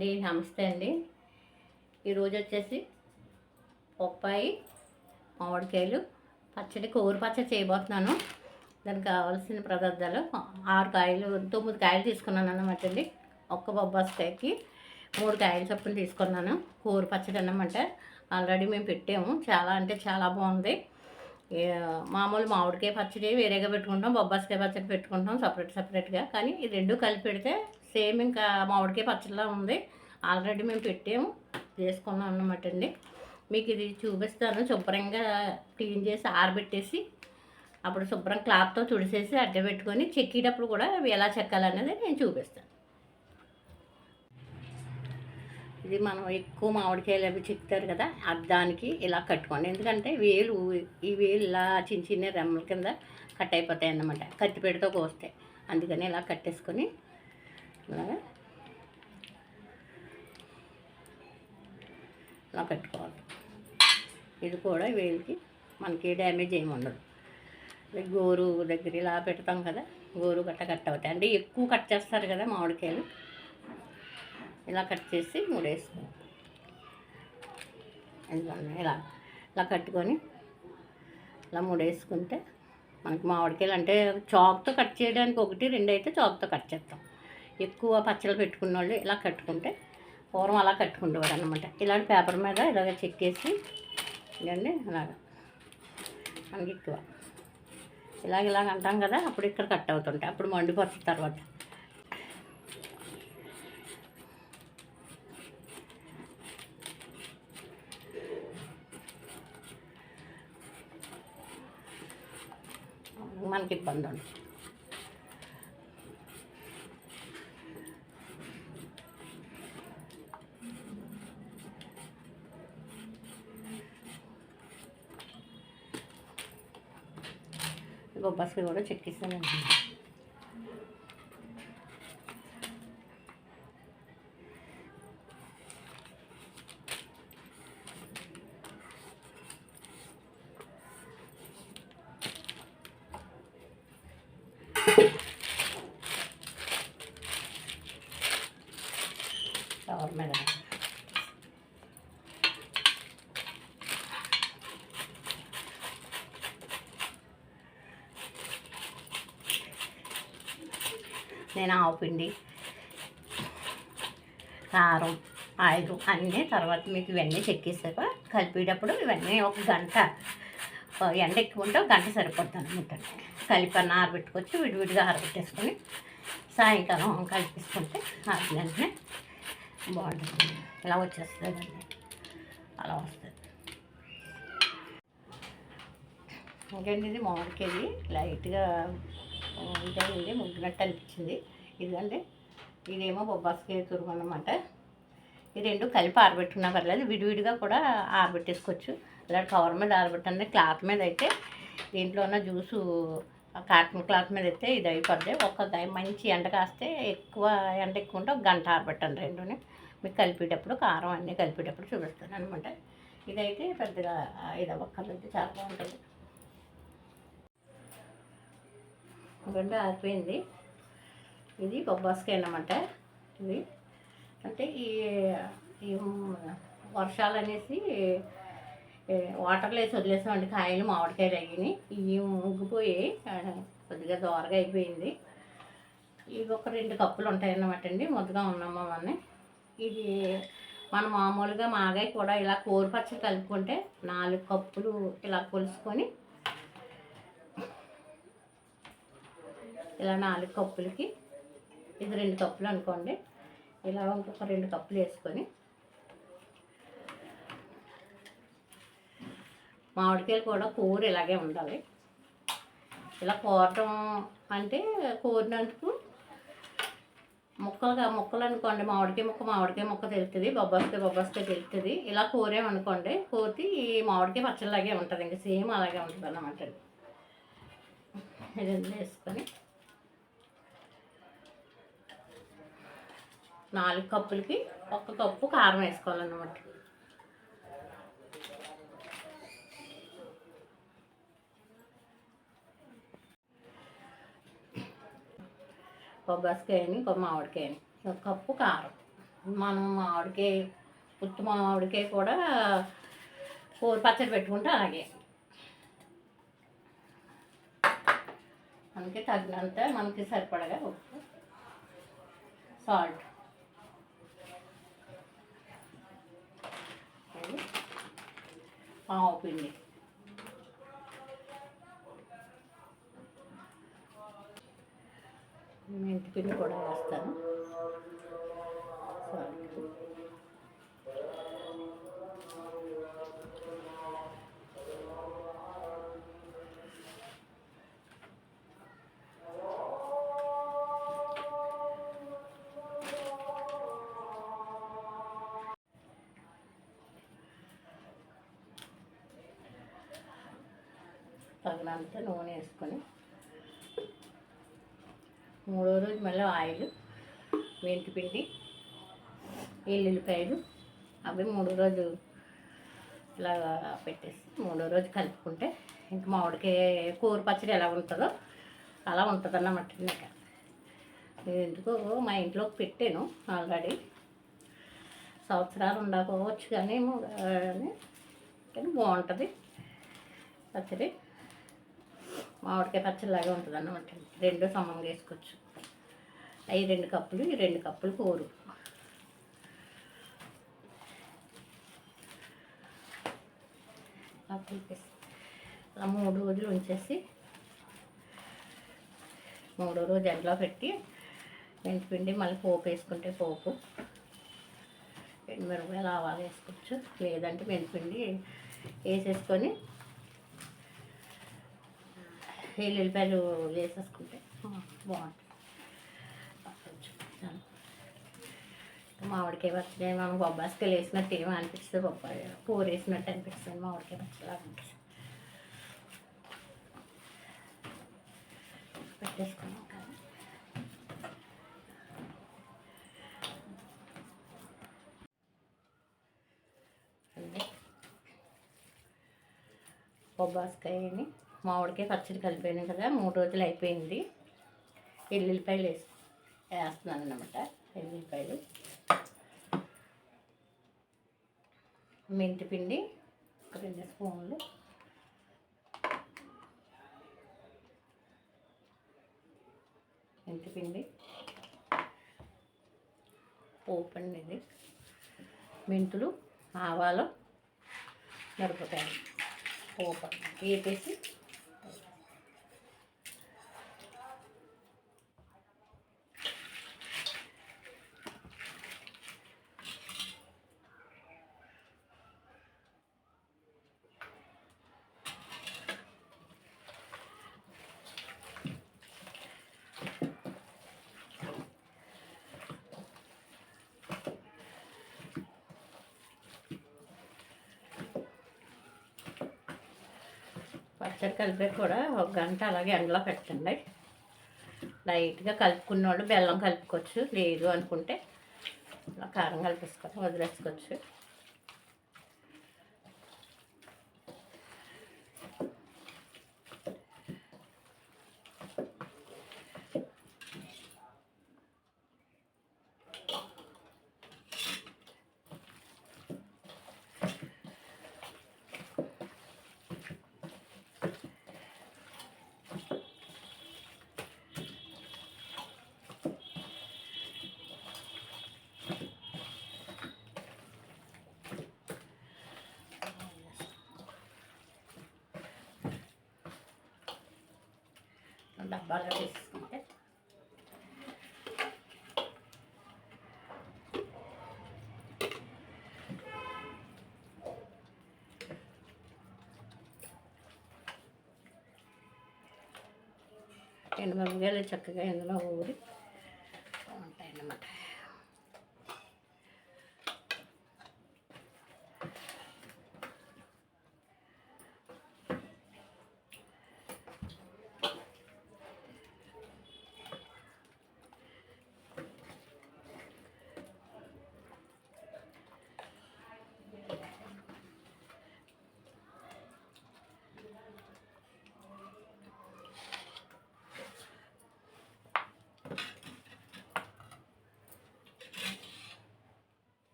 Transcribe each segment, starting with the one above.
అండి నమస్తే అండి. ఈరోజు వచ్చేసి బొప్పాయి మామిడికాయలు పచ్చడి కూర పచ్చడి చేయబోతున్నాను. దానికి కావాల్సిన పదార్థాలు ఆరు కాయలు తొమ్మిది కాయలు తీసుకున్నాను అనమాట అండి. ఒక్క బొబ్బాస్కాయకి మూడు కాయలు చొప్పున తీసుకున్నాను. కూర పచ్చడి అన్నమాట. ఆల్రెడీ మేము పెట్టాము. చాలా అంటే చాలా బాగుంది. మామూలు మామిడికాయ పచ్చడి వేరేగా పెట్టుకుంటాం బొబ్బాస్కాయ పచ్చడి పెట్టుకుంటాం సపరేట్ సపరేట్గా. కానీ ఈ రెండు కలిపి పెడితే సేమ్ ఇంకా మామిడికాయ పచ్చడిలా ఉంది. ఆల్రెడీ మేము పెట్టాము. చేసుకున్నాం అన్నమాట అండి. మీకు ఇది చూపిస్తాను. శుభ్రంగా క్లీన్ చేసి ఆరబెట్టేసి అప్పుడు శుభ్రం క్లాత్తో తుడిసేసి అడ్డ పెట్టుకొని చెక్కేటప్పుడు కూడా ఎలా చెక్కాలనేది నేను చూపిస్తాను. ఇది మనం ఎక్కువ మామిడికాయలు అవి చెక్కుతారు కదా అది దానికి ఇలా కట్టుకోండి. ఎందుకంటే వేలు ఈ వేలు ఇలా చిన్న చిన్న రెమ్మల కింద కట్ అయిపోతాయి అన్నమాట. కత్తిపేటతో కోస్తాయి. అందుకని ఇలా కట్టేసుకొని ఇలాగా ఇలా పెట్టుకోవాలి. ఇది కూడా వేలికి మనకి డ్యామేజ్ ఏమి ఉండదు. గోరు దగ్గర ఇలా పెడతాం కదా గోరు గట్ట కట్ అవుతాయి. అంటే ఎక్కువ కట్ చేస్తారు కదా మామిడికాయలు. ఇలా కట్ చేసి మూడేసుకోండి ఇలా ఇలా కట్టుకొని ఇలా మూడేసుకుంటే మనకి మామిడికాయలు అంటే చాక్తో కట్ చేయడానికి ఒకటి రెండు అయితే చాక్తో కట్ చేస్తాం. ఎక్కువ పచ్చళ్ళు పెట్టుకున్న వాళ్ళు ఇలా కట్టుకుంటే పూర్వం అలా కట్టుకుంటేవారు అనమాట ఇలాంటి పేపర్ మీద ఇలాగ చెక్కేసి ఇదండి అలాగ. మనకి ఎక్కువ. ఇలాగ ఇలాగ అంటాం కదా అప్పుడు ఇక్కడ కట్ అవుతుంటాయి. అప్పుడు మండిపోతుంది తర్వాత. మనకి ఇబ్బంది ఉండదు. బొబ్బాస్కి కూడా చెక్కిస్తానండి కవర్ మీద నేను ఆవు పిండి? కారం ఆయిల్ అన్నీ తర్వాత మీకు ఇవన్నీ చెక్కేసాక కలిపేటప్పుడు ఇవన్నీ ఒక గంట ఎండ ఎక్కువ ఉంటే ఒక గంట సరిపోతుంది అనమాట. కలిపన్న ఆరబెట్టుకొచ్చి విడివిడిగా ఆరబెట్టేసుకొని సాయంకాలం కలిపిస్తుంటే ఆరిన వెంటనే బాగుంటుంది. ఇలా వచ్చేస్తుంది అలా వస్తుంది. ఇంకేంటి ఇది మామిడికాయ లైట్గా ఇదైంది ముగ్గినట్టు అనిపించింది. ఇదిగండి ఇదేమో బొబ్బాస్కాయ తురుము అనమాట ఈ రెండు కలిపి ఆరబెట్టుకున్నా పర్లేదు విడివిడిగా కూడా ఆరబెట్టేసుకోవచ్చు. ఇలా కవర్ మీద ఆరబెట్టండి క్లాత్ మీద అయితే దీంట్లో ఉన్న జ్యూసు కాటన్ క్లాత్ మీద అయితే ఇది అయిపోద్ది. ఒక మంచి ఎండ కాస్తే ఎక్కువ ఎండ ఎక్కువ ఉంటే ఒక గంట ఆరబెట్టండి రెండుని. మీకు కలిపేటప్పుడు కారం అన్నీ కలిపేటప్పుడు చూపిస్తాను అనమాట ఇదైతే పెద్దగా ఇది ఒక్కర్లేదు చాలా బాగుంటుంది. రెండు ఆరిపోయింది. ఇది బొబ్బాస్కాయ అన్నమాట ఇది. అంటే ఈ ఈ వర్షాలు అనేసి వాటర్లో వేసి వదిలేసామండి. కాయలు మామిడికాయలు అయ్యి ఇవి ముగ్గిపోయి కొద్దిగా దోరగా అయిపోయింది. ఇవి ఒక రెండు కప్పులు ఉంటాయన్నమాట అండి. ముద్దగా ఉన్నాము అని ఇది మనం మామూలుగా మాగాయ కూడా ఇలా కూర పచ్చడి కలుపుకుంటే నాలుగు కప్పులు ఇలా కొలుసుకొని ఇలా నాలుగు కప్పులకి ఇది రెండు కప్పులు అనుకోండి. ఇలా ఇంకొక రెండు కప్పులు వేసుకొని మామిడికాయలు కూడా కూర ఇలాగే ఉండాలి. ఇలా కోరటం అంటే కోరినందుకు ముక్కలుగా ముక్కలు అనుకోండి. మామిడికాయ ముక్క మామిడికాయ ముక్క తెలుస్తుంది బొబ్బాస్కాయ బొబ్బాస్కాయ తెలుస్తుంది. ఇలా కూరేమనుకోండి కోతి ఈ మామిడికాయ పచ్చడిలాగే ఉంటుంది. ఇంకా సేమ్ అలాగే ఉంటుంది అన్నమాట ఇది వేసుకొని నాలుగు కప్పులకి ఒక కప్పు కారం వేసుకోవాలన్నమాట. బొబ్బాస్కాయని ఒక మామిడికాయని ఒక కప్పు కారం. మనం మామిడికాయ పుత్తు మామిడికాయ కూడా కూర పచ్చడి పెట్టుకుంటే అలాగే. మనకి తగినంత మనకి సరిపడగా ఉప్పు సాల్ట్. పావు పిండి మెంతి పిండి కూడా వేస్తాను. తగినంత నూనె వేసుకొని మూడో రోజు మళ్ళీ ఆయిల్ మెంతి పిండి ఎల్లుల్లిపాయలు అవి మూడో రోజు ఇలా పెట్టేసి మూడో రోజు కలుపుకుంటే ఇంక మామిడికాయ కూర పచ్చడి ఎలా ఉంటుందో అలా ఉంటుంది అన్నమాట ఇంకా ఎందుకో మా ఇంట్లోకి పెట్టాను ఆల్రెడీ. సంవత్సరాలు ఉండకపోవచ్చు కానీ కానీ బాగుంటుంది పచ్చడి. మామిడికాయ పచ్చడిలాగే ఉంటుంది అన్నమాట రెండు సమంగా వేసుకోవచ్చు. అవి రెండు కప్పులు ఈ రెండు కప్పులు కూరు. అలా మూడు రోజులు ఉంచేసి మూడో రోజు ఎండలో పెట్టి మెంతిపిండి మళ్ళీ పోపు వేసుకుంటే పోపు. ఎండుమిరపకాయలు ఆవాలు వేసుకోవచ్చు. లేదంటే మెంతిపిండి వేసేసుకొని వెల్లుల్లిపాయలు వేసేసుకుంటే. బాగుంటుంది. మామిడికాయ పచ్చడి మనం బొబ్బాస్కాయలు వేసినట్టు ఏమో అనిపిస్తుంది బొబ్బాయి కూర వేసినట్టు అనిపిస్తుంది మామిడికాయ పచ్చడి అనిపిస్తుంది. పెట్టేసుకున్నాం కదా. బొబ్బాస్కాయని మామిడికాయ పచ్చడి కలిపాను కదా మూడు రోజులు అయిపోయింది. ఎల్లుల్లిపాయలు వేసి వేస్తున్నాను అనమాట ఎల్లుల్లిపాయలు. మెంతి పిండి ఒక రెండు స్పూన్లు. మెంతి పిండి. పోపు మెంతులు ఆవాలు మిరపకాయలు. పోపు వేపేసి పచ్చడి కలిపే కూడా ఒక గంట అలాగే ఎండలో పెట్టండి. లైట్గా కలుపుకున్న వాళ్ళు బెల్లం కలుపుకోవచ్చు. లేదు అనుకుంటే ఇలా కారం కలిపేసుకొని వదిలేసుకోవచ్చు. డబ్బాలో వేసుకుంటే ఎండుమిరపకాయలు చక్కగా ఇందులో ఊరి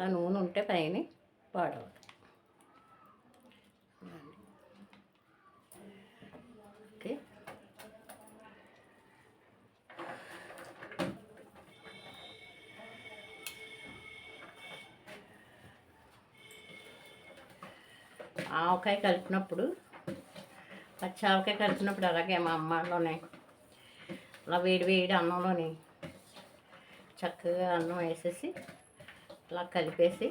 ఇలా నూనె ఉంటే పైన పాడవదు ఓకే. ఆవకాయ కలిపినప్పుడు పచ్చి ఆవకాయ కలిపినప్పుడు అలాగే మా అమ్మలోనే అలా వేడి వేడి అన్నంలోని చక్కగా అన్నం వేసేసి అలా కలిపేసి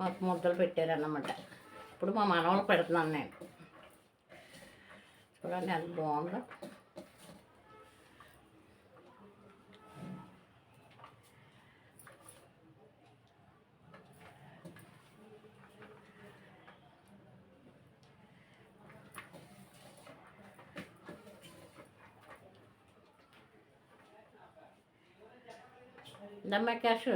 మాకు ముద్దలు పెట్టారన్నమాట. ఇప్పుడు మా మనవలు పెడుతున్నాను నేను. చూడండి అది బాగుందో. దమ్మ క్యాష్.